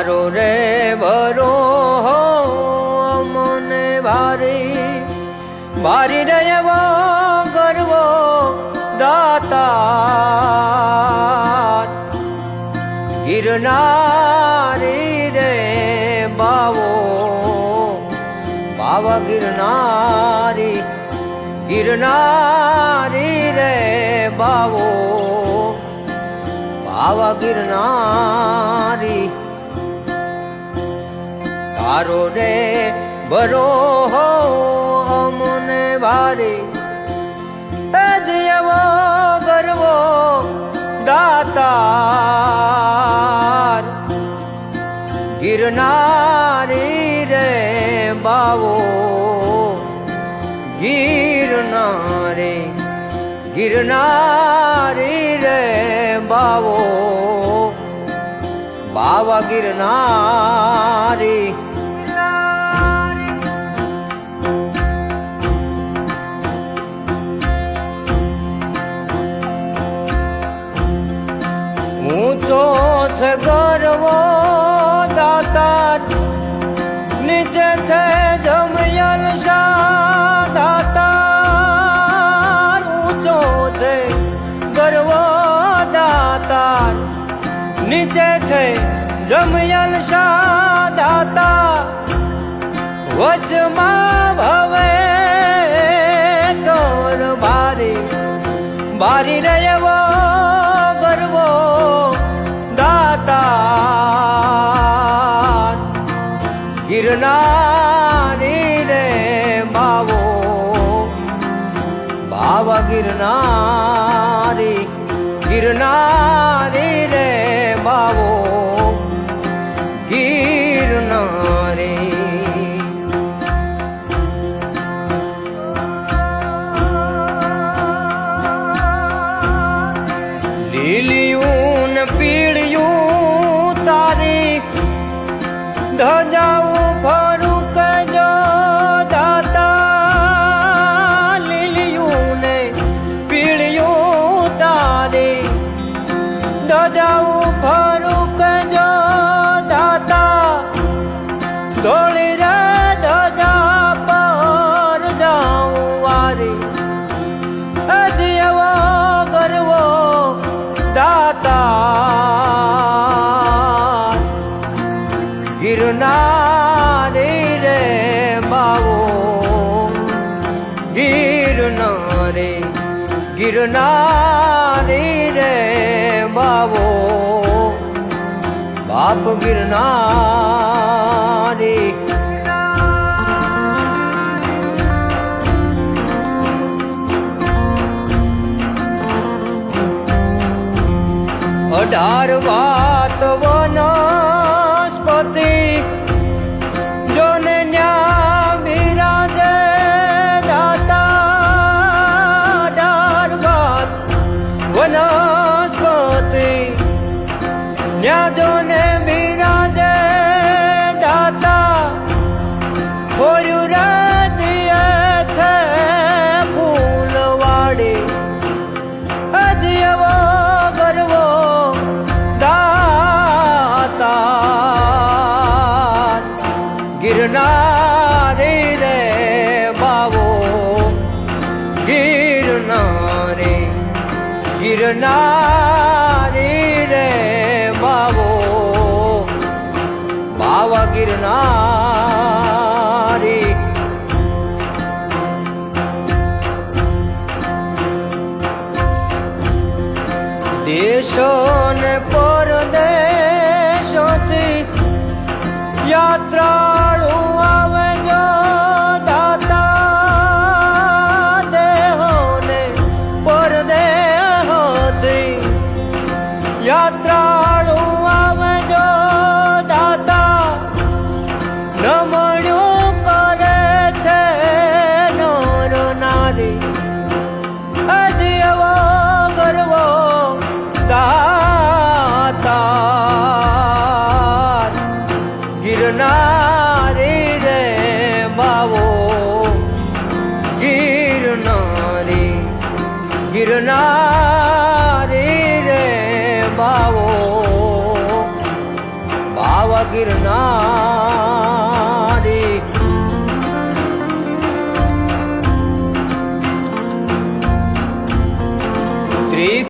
તારો રે ભરો હો મને ભારી ભારી રે એવો ગરવો દાતા ગિરનારી રે બાવો, બાવા ગિરનારી. ગિરનારી રે બાવો, બાવા ગિરનારી. તારો રે બરો હો અમને વારી. દેવો ગરવો, દાતાર. ગિરનારી રે બાવો, ગિરનારી ગિરનારી રે બાવો. બાવા ગિરનારી ઊંચો છે ગર્વ દાતા નીચે છે બાવા ગિરનારી ગિરનારી રે બાવો ગિરનારી. લીલિયું ને પીળિયું તારી ધજાવું ગિરનારી ગિરનારી રે બાવો બાપ ગિરનારી અઢાર વાત ગિરનારી રે બાવો ગિરનારી ગિરનારી રે બાવો બાવા ગિરનારી દેશો ને પરદેશોથી ગિરનારી રે બાવો બાવા ગિરનાર